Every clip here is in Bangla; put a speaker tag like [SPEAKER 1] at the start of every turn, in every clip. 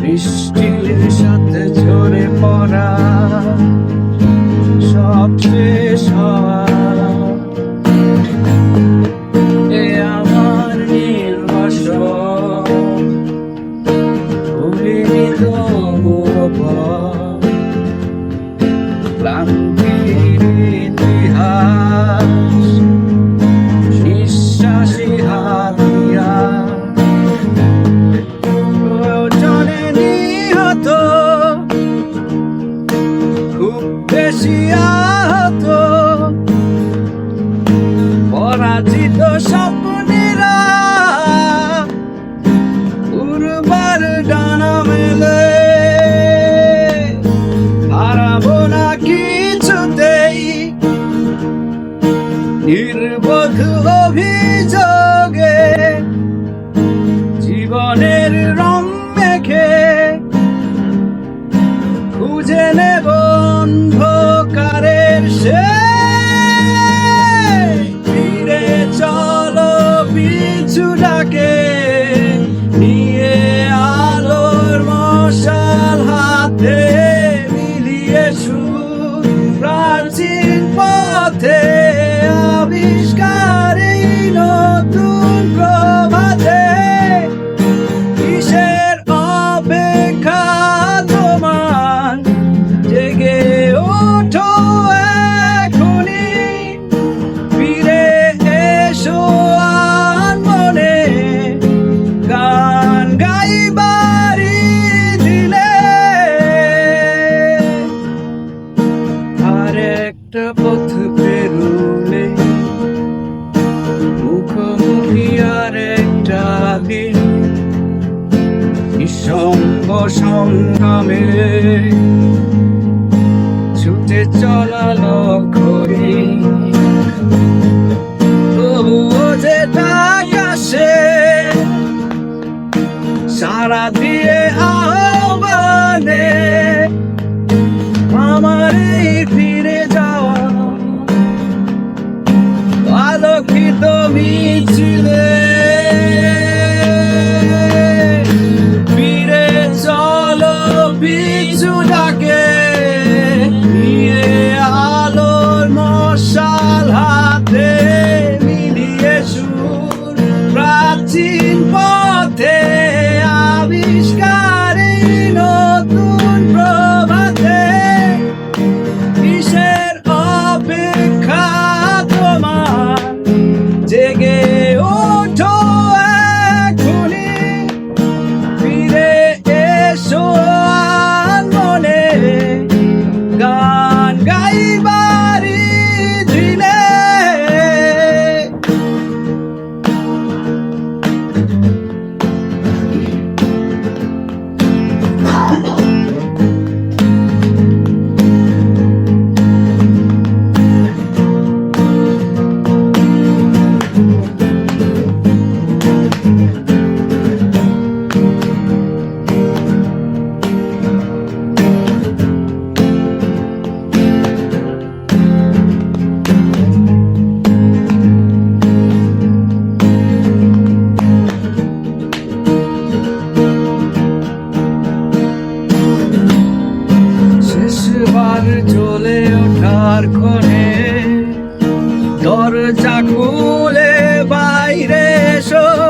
[SPEAKER 1] বৃষ্টির সাথে ঝরে পড়া সব বেশি আহত। পরাজিত স্বপ্নেরা উর্বার ডানা মেলে। হারাবো না কিছুতেই। নির্বোধ অভিযোগে জীবনের রঙ Shit! চলা লক্ষ্যে তবুও যে আসে সারা দিয়ে আহ্বানে আমার এই ফিরে যাওয়া। আলোকিত মিছিলে খুলে বাইরে
[SPEAKER 2] শো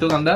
[SPEAKER 2] হয়তো আমরা